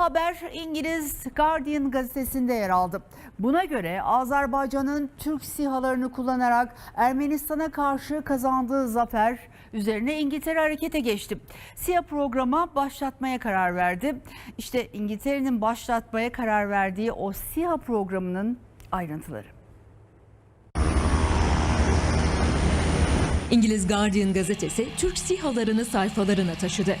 Haber İngiliz Guardian gazetesinde yer aldı. Buna göre Azerbaycan'ın Türk SİHA'larını kullanarak Ermenistan'a karşı kazandığı zafer üzerine İngiltere harekete geçti. SİHA programa başlatmaya karar verdi. İşte İngiltere'nin başlatmaya karar verdiği o SİHA programının ayrıntıları. İngiliz Guardian gazetesi Türk SİHA'larını sayfalarına taşıdı.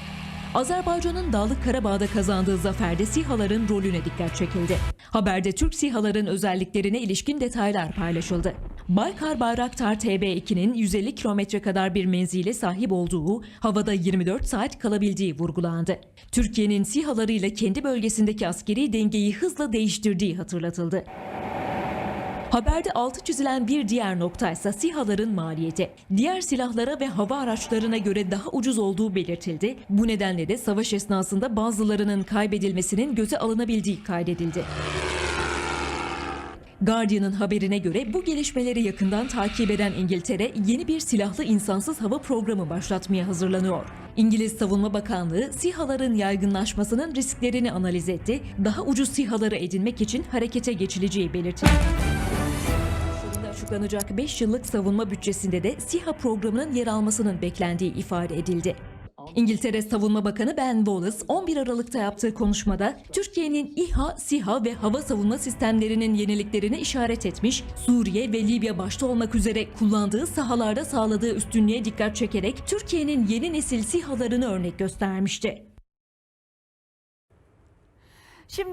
Azerbaycan'ın Dağlık Karabağ'da kazandığı zaferde SİHA'ların rolüne dikkat çekildi. Haberde Türk SİHA'ların özelliklerine ilişkin detaylar paylaşıldı. Baykar Bayraktar TB2'nin 150 kilometre kadar bir menzile sahip olduğu, havada 24 saat kalabildiği vurgulandı. Türkiye'nin SİHA'larıyla kendi bölgesindeki askeri dengeyi hızla değiştirdiği hatırlatıldı. Haberde altı çizilen bir diğer nokta ise SİHA'ların maliyeti. Diğer silahlara ve hava araçlarına göre daha ucuz olduğu belirtildi. Bu nedenle de savaş esnasında bazılarının kaybedilmesinin göze alınabildiği kaydedildi. Guardian'ın haberine göre bu gelişmeleri yakından takip eden İngiltere yeni bir silahlı insansız hava programı başlatmaya hazırlanıyor. İngiliz Savunma Bakanlığı SİHA'ların yaygınlaşmasının risklerini analiz etti. Daha ucuz SİHA'ları edinmek için harekete geçileceği belirtildi. Açıklanacak 5 yıllık savunma bütçesinde de SİHA programının yer almasının beklendiği ifade edildi. İngiltere Savunma Bakanı Ben Wallace 11 Aralık'ta yaptığı konuşmada Türkiye'nin İHA, SİHA ve hava savunma sistemlerinin yeniliklerini işaret etmiş, Suriye ve Libya başta olmak üzere kullandığı sahalarda sağladığı üstünlüğe dikkat çekerek Türkiye'nin yeni nesil SİHA'larını örnek göstermişti. Şimdi